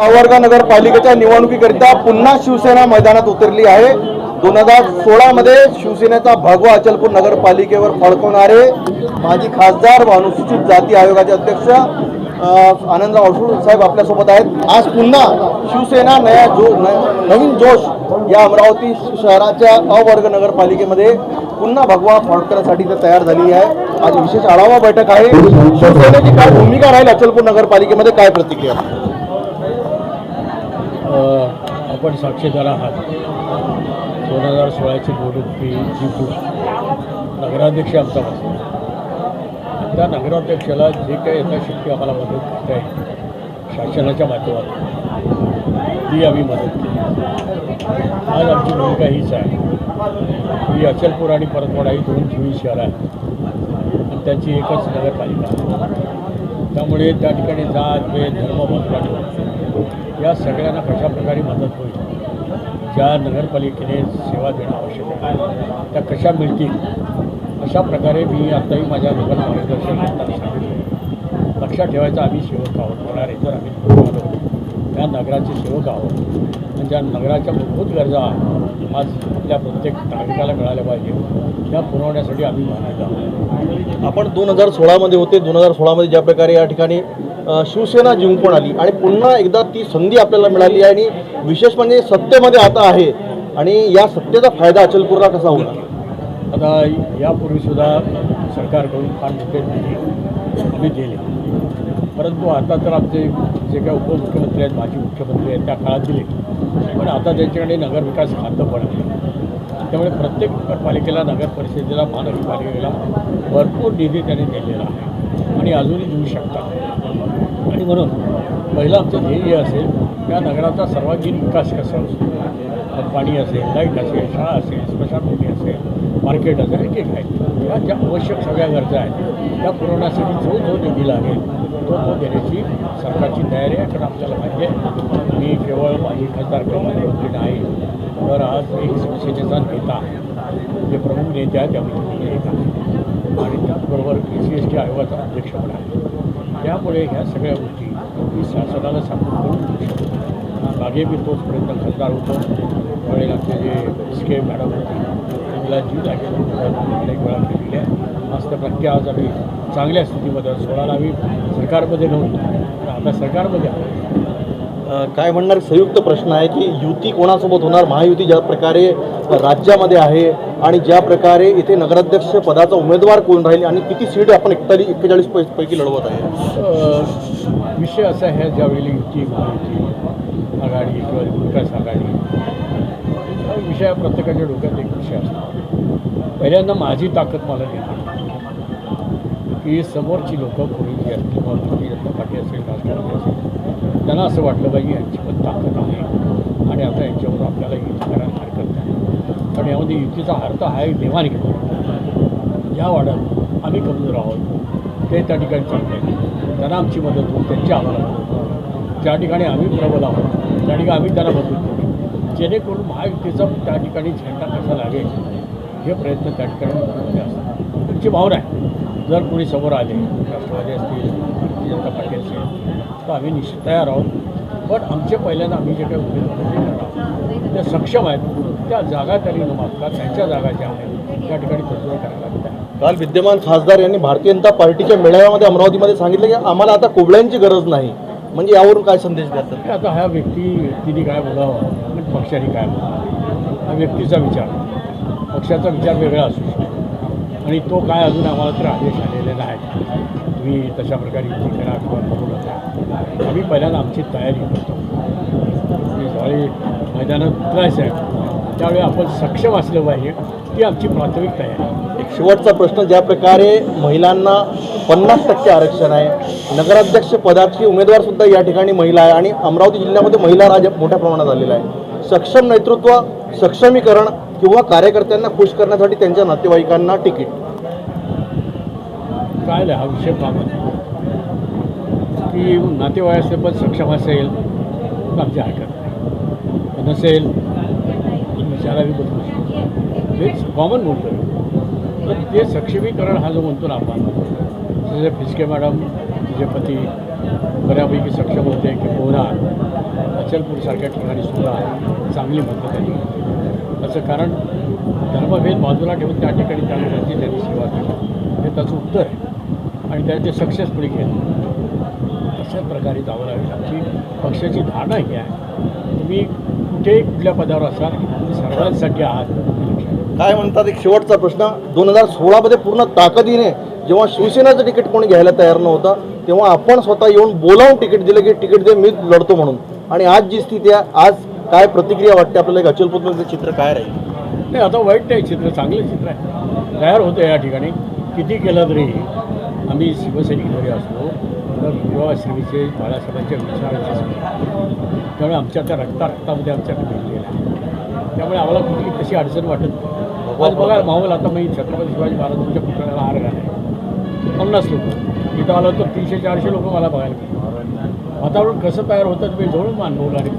आवर्धा नगरपालिकेच्या निवडणुकीकरिता पुन्हा शिवसेना मैदानात उतरली आहे. दोन हजार सोळामध्ये शिवसेनेचा भगवा अचलपूर नगरपालिकेवर फडकवणारे माजी खासदार व अनुसूचित जाती आयोगाचे अध्यक्ष आनंदराव अडसूळ साहेब आपल्यासोबत आहेत. आज पुन्हा शिवसेना नया जो नवीन जोश या अमरावती शहराच्या अवर्ग नगरपालिकेमध्ये पुन्हा भगवा फडकण्यासाठी ते तयार झाली आहे. आज विशेष आढावा बैठक आहे. शिवसेनेची काय भूमिका राहील अचलपूर नगरपालिकेमध्ये? काय प्रतिक्रिया? आपण साक्षीदार आहात. दोन हजार सोळाची निवडणूक ही जिंकू. नगराध्यक्ष आमचा बसला. त्या नगराध्यक्षाला जे काही यथाशक्ती आम्हाला मदत करता येईल शासनाच्या माध्यमातून ती आम्ही मदत केली. आज आमची भूमिका हीच आहे. ही अचलपूर आणि परतवाडा ही दोन जुळी शहरं आहेत. आणि त्यांची एकच नगरपालिका आहे. त्यामुळे त्या ठिकाणी जात वेद धर्म बदलावी या सगळ्यांना कशा प्रकारे मदत होईल? ज्या नगरपालिकेने सेवा देणं आवश्यक आहे त्या कशा मिळतील? अशा प्रकारे मी आत्ताही माझ्या लोकांना मार्गदर्शन करताना सांगितलं. लक्षात ठेवायचं आम्ही सेवक आहोत. होणारे तर आम्ही त्या नगराचे सेवक आहोत. आणि ज्या नगराच्या मूलभूत गरजा आज आपल्या प्रत्येक नागरिकाला मिळाल्या पाहिजे त्या पुरवण्यासाठी आम्ही मानत आहोत. आपण दोन हजार सोळामध्ये होते. दोन हजार सोळामध्ये ज्या प्रकारे या ठिकाणी शिवसेना जिंकून आली आणि पुन्हा एकदा ती संधी आपल्याला मिळाली आहे आणि विशेष म्हणजे सत्तेमध्ये आता आहे आणि या सत्तेचा फायदा अचलपूरला कसा होणार? आता यापूर्वीसुद्धा सरकारकडून फार मोठे आम्ही गेले परंतु आता तर आमचे जे काही उपमुख्यमंत्री आहेत माजी मुख्यमंत्री आहेत त्या काळात दिले. पण आता त्यांच्याकडे नगरविकास खातं पण आहे त्यामुळे प्रत्येक नगरपालिकेला नगर परिषदेला महानगरपालिकेला भरपूर निधी त्यांनी दिलेला आहे. आणि अजूनही देऊ शकतात. आणि म्हणून पहिलं आमचं ध्येय असेल त्या नगराचा सर्वांगीण विकास कसा असतो पाणी असेल लाइट असेल शाळा असेल स्मशानभूमी असेल मार्केट असेल एक एक आहे या ज्या आवश्यक सगळ्या गरजा आहेत त्या पुरवण्यासाठी जो जो निधी लागेल तो तो देण्याची सरकारची तयारी आहे कारण आपल्याला माहिती आहे. मी केवळ माझी खासदार किंवा मंत्री नाही तर आज एक शिवसेनेचा नेता जे प्रमुख नेते आहेत त्यापैकी एक आहे. आणि त्याचबरोबर पी सी एस टी आयोगाचा अध्यक्ष पण आहे. त्यामुळे ह्या सगळ्या गोष्टी मी शासनाला सांगून करून देऊ शकतो मागे मी तोचपर्यंत खासदार होतो. त्यावेळेला जे स्के मॅडम होती त्यांना जी जागेवर अनेक वेळा केलेली आहे मस्त प्रत्येक नक्की आज आम्ही चांगल्या स्थितीमध्ये सोळाला आम्ही सरकारमध्ये नव्हतो. आता सरकारमध्ये आहोत. काय म्हणणार संयुक्त प्रश्न आहे की युती कोणासोबत होणार? महायुती ज्या प्रकारे राज्यामध्ये आहे आणि ज्या प्रकारे इथे नगराध्यक्ष पदाचा उमेदवार कोण राहील आणि किती सीट आपण एकताली एक्केचाळीस पै- पैकी लढवत आहे? विषय असा आहे ज्यावेळी युती महायुती आघाडी किंवा विकास आघाडी विषय हा प्रत्येकाच्या डोक्यात एक विषय असतो. पहिल्यांदा माझी ताकद मला देते. की समोरची लोकं कोणी असतील किंवा भारतीय असेल राजकारणी असेल त्यांना असं वाटलं पाहिजे यांची पण ताकद आहे. आणि आता यांच्यावर आपल्याला युती करायला हरकत नाही. पण यामध्ये युतीचा अर्थ हा एक घेतो या वाड्यात आम्ही कमजोर आहोत. ते त्या ठिकाणी चांगले त्यांना आमची मदत होईल त्यांची आम्हाला त्या ज्या ठिकाणी आम्ही प्रबल आहोत त्या ठिकाणी आम्ही त्यांना मदत करू. जेणेकरून महायुतीचा त्या ठिकाणी झेंडा कसा लागेल हे प्रयत्न त्या ठिकाणी असतात तुमची भावना आहे. जर कोणी समोर आले राष्ट्रवादी असतील जनता पार्टी असेल तर आम्ही निश्चित तयार आहोत. पण आमचे पहिल्यांदा आम्ही जे काही उमेदवार सक्षम आहेत. त्या जागा त्यांनी न मागता त्यांच्या जागा ज्या आहेत त्या ठिकाणी तत्व करायला काल विद्यमान खासदार यांनी भारतीय जनता पार्टीच्या मेळाव्यामध्ये अमरावतीमध्ये सांगितलं की आम्हाला आता कोबळ्यांची गरज नाही. म्हणजे यावरून काय संदेश द्याल हे आता ह्या व्यक्ती व्यक्तीने काय बोलावं? आणि पक्षाने काय बोलावं? हा व्यक्तीचा विचार. पक्षाचा विचार वेगळा असू शकतो. आणि तो काय अजून आम्हाला तर आदेश आलेले नाही. तुम्ही तशा प्रकारे युती करा किंवा करू नका. आम्ही पहिल्यांदा आमची तयारी करतो. की ज्यावेळी मैदानात उतरायचं आहे त्यावेळी आपण सक्षम असलं पाहिजे ती आमची प्राथमिक तयारी. आहे. एक शेवटचा प्रश्न ज्या प्रकारे महिलांना पन्नास टक्के आरक्षण आहे नगराध्यक्ष पदाची उमेदवार सुद्धा या ठिकाणी महिला आहे आणि अमरावती जिल्ह्यामध्ये महिला राज मोठ्या प्रमाणात आलेला आहे. सक्षम नेतृत्व सक्षमीकरण किंवा कार्यकर्त्यांना खुश करण्यासाठी त्यांच्या नातेवाईकांना तिकीट. काय हा विषय बाबत की नातेवाईक पण सक्षम असेल तर आमची हरकत नाही. नसेल विचारावी बदलू शकतो हेच कॉमन म्हणतो तर ते सक्षमीकरण हा जो म्हणतो ना आपण जसे फिसके मॅडम तिचे पती बऱ्यापैकी सक्षम होते की पोहरा अचलपूरसारख्या ठिकाणी सुद्धा चांगली मदत झाली. त्याचं कारण धर्मभेद बाजूला ठेवून त्या ठिकाणी त्या लोकांची त्यांनी सेवा केली हे त्याचं उत्तर आहे. आणि त्याचे सक्सेसफुली केलं अशा प्रकारे जावं लागेल. आमची पक्षाची धारणा ही आहे. तुम्ही कुठे कुठल्या पदावर असाल तुम्ही सर्वांसाठी आहात. काय म्हणतात एक शेवटचा प्रश्न. दोन हजार सोळामध्ये पूर्ण ताकदीने जेव्हा शिवसेनेचं तिकीट कोणी घ्यायला तयार नव्हतं तेव्हा आपण स्वतः येऊन बोलावून तिकीट दिलं की तिकीट दे मी लढतो म्हणून. आणि आज जी स्थिती आहे आज काय प्रतिक्रिया वाटते? आपल्याला एक अचलपूरमधलं चित्र काय राहील? नाही आता वाईट नाही चित्र चांगलं चित्र आहे. तयार होतं या ठिकाणी. किती केलं तरी आम्ही शिवसैनिक जरी असलो तर युवा सेवेचे बाळासाहेबांच्या विचारांचे सगळे. त्यामुळे आमच्या त्या रक्ता रक्तामध्ये आमच्याकडे भेटलेलं आहे त्यामुळे आम्हाला कुठली कशी अडचण वाटत आज बघा माहोल आता मी छत्रपती शिवाजी महाराजांच्या पुतळ्याला हार घालाय पन्नास लोक इथं आलं तर तीनशे चारशे लोक मला बघायला. वातावरण कसं तयार होतं तुम्ही जवळून अनुभवलं आणि.